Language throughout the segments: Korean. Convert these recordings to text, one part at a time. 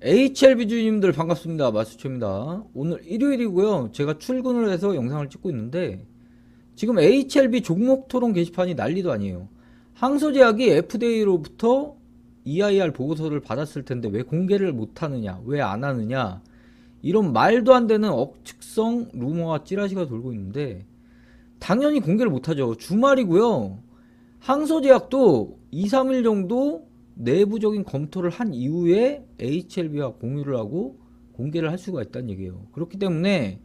HLB 주님들 반갑습니다. 마수초입니다. 오늘 일요일이고요. 제가 출근을 해서 영상을 찍고 있는데 지금 HLB 종목 토론 게시판이 난리도 아니에요. 항소제약이 FDA로부터 EIR 보고서를 받았을 텐데 왜 공개를 못 하느냐, 왜 안 하느냐 이런 말도 안 되는 억측성 루머와 찌라시가 돌고 있는데 당연히 공개를 못 하죠. 주말이고요. 항소제약도 2, 3일 정도 내부적인 검토를 한 이후에 HLB와 공유를 하고 공개를 할 수가 있다는 얘기예요. 그렇기 때문에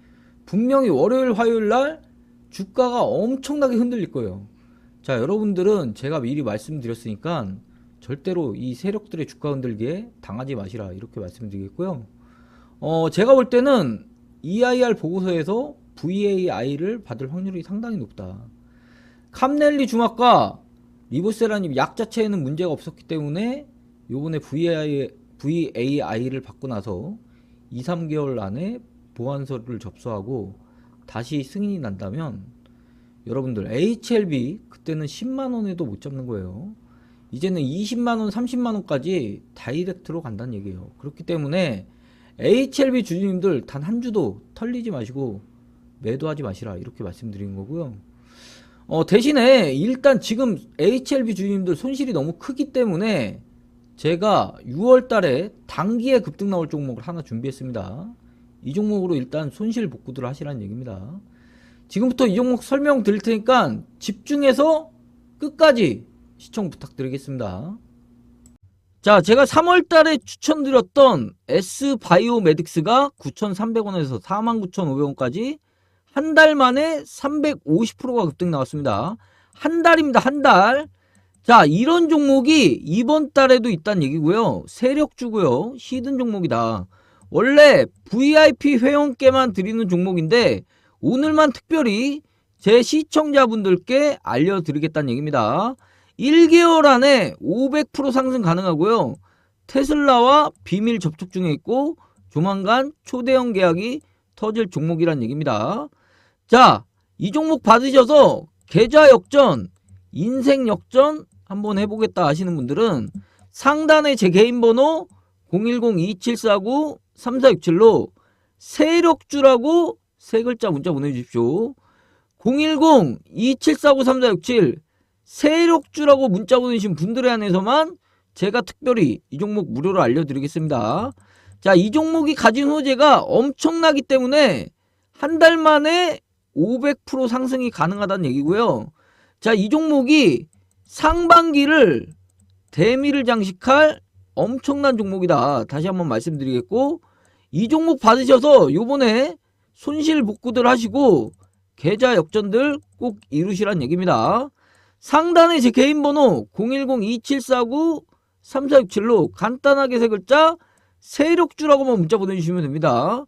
분명히 월요일, 화요일 날 주가가 엄청나게 흔들릴 거예요. 자, 여러분들은 제가 미리 말씀드렸으니까 절대로 이 세력들의 주가 흔들기에 당하지 마시라 이렇게 말씀드리겠고요. 어, 제가 볼 때는 EIR 보고서에서 VAI를 받을 확률이 상당히 높다. 캄넬리 중학과 리보세라님 약 자체에는 문제가 없었기 때문에 요번에 VAI, VAI를 받고 나서 2, 3개월 안에 보완서를 접수하고 다시 승인이 난다면 여러분들 HLB 그때는 10만원에도 못 잡는 거예요. 이제는 20만원, 30만원까지 다이렉트로 간다는 얘기예요. 그렇기 때문에 HLB 주주님들 단 한 주도 털리지 마시고 매도하지 마시라 이렇게 말씀드리는 거고요. 어, 대신에 일단 지금 HLB 주주님들 손실이 너무 크기 때문에 제가 6월 달에 단기에 급등 나올 종목을 하나 준비했습니다. 이 종목으로 일단 손실 복구들 하시라는 얘기입니다. 지금부터 이 종목 설명 드릴 테니까 집중해서 끝까지 시청 부탁드리겠습니다. 자, 제가 3월 달에 추천드렸던 S바이오메딕스가 9,300원에서 49,500원까지 한 달 만에 350%가 급등 나왔습니다. 한 달입니다. 한 달. 자, 이런 종목이 이번 달에도 있다는 얘기고요. 세력주고요. 히든 종목이다. 원래 VIP 회원께만 드리는 종목인데 오늘만 특별히 제 시청자분들께 알려드리겠다는 얘기입니다. 1개월 안에 500% 상승 가능하고요. 테슬라와 비밀 접촉 중에 있고 조만간 초대형 계약이 터질 종목이란 얘기입니다. 자, 이 종목 받으셔서 계좌 역전, 인생 역전 한번 해보겠다 하시는 분들은 상단에 제 개인 번호 010-2749-3467로 세력주라고 세 글자 문자 보내주십시오. 010-2749-3467 세력주라고 문자 보내신 분들에 한해서만 제가 특별히 이 종목 무료로 알려드리겠습니다. 자, 이 종목이 가진 호재가 엄청나기 때문에 한 달 만에 500% 상승이 가능하다는 얘기고요. 자, 이 종목이 상반기를 대미를 장식할 엄청난 종목이다. 다시 한번 말씀드리겠고, 이 종목 받으셔서 요번에 손실 복구들 하시고, 계좌 역전들 꼭 이루시란 얘기입니다. 상단에 제 개인 번호 010-2749-3467로 간단하게 세 글자 세력주라고만 문자 보내주시면 됩니다.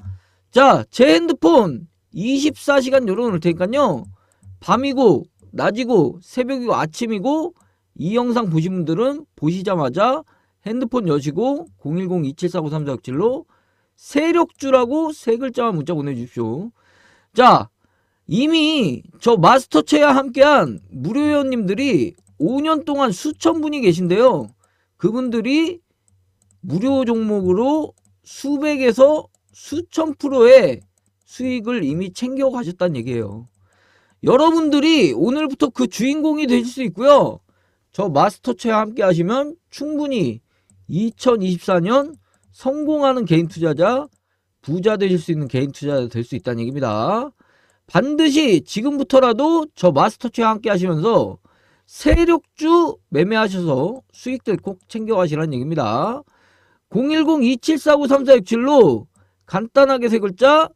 자, 제 핸드폰 24시간 열어놓을 테니까요. 밤이고, 낮이고, 새벽이고, 아침이고, 이 영상 보신 분들은 보시자마자 핸드폰 여시고 010-2749-3467로 세력주라고 세 글자만 문자 보내주십시오. 자, 이미 저 마스터체와 함께한 무료 회원님들이 5년 동안 수천 분이 계신데요. 그분들이 무료 종목으로 수백에서 수천 프로의 수익을 이미 챙겨 가셨다는 얘기예요. 여러분들이 오늘부터 그 주인공이 되실 수 있고요. 저 마스터체와 함께 하시면 충분히 2024년 성공하는 개인 투자자, 부자 되실 수 있는 개인 투자자 될 수 있다는 얘기입니다. 반드시 지금부터라도 저 마스터체와 함께 하시면서 세력주 매매하셔서 수익들 꼭 챙겨가시라는 얘기입니다. 010-2749-3467로 간단하게 세 글자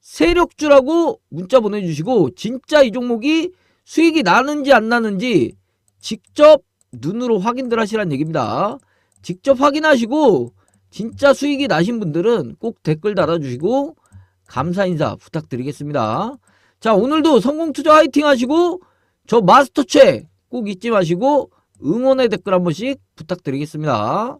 세력주라고 문자 보내주시고 진짜 이 종목이 수익이 나는지 안 나는지 직접 눈으로 확인들 하시라는 얘기입니다. 직접 확인하시고 진짜 수익이 나신 분들은 꼭 댓글 달아주시고 감사 인사 부탁드리겠습니다. 자 오늘도 성공 투자 화이팅 하시고 저 마스터체 꼭 잊지 마시고 응원의 댓글 한 번씩 부탁드리겠습니다.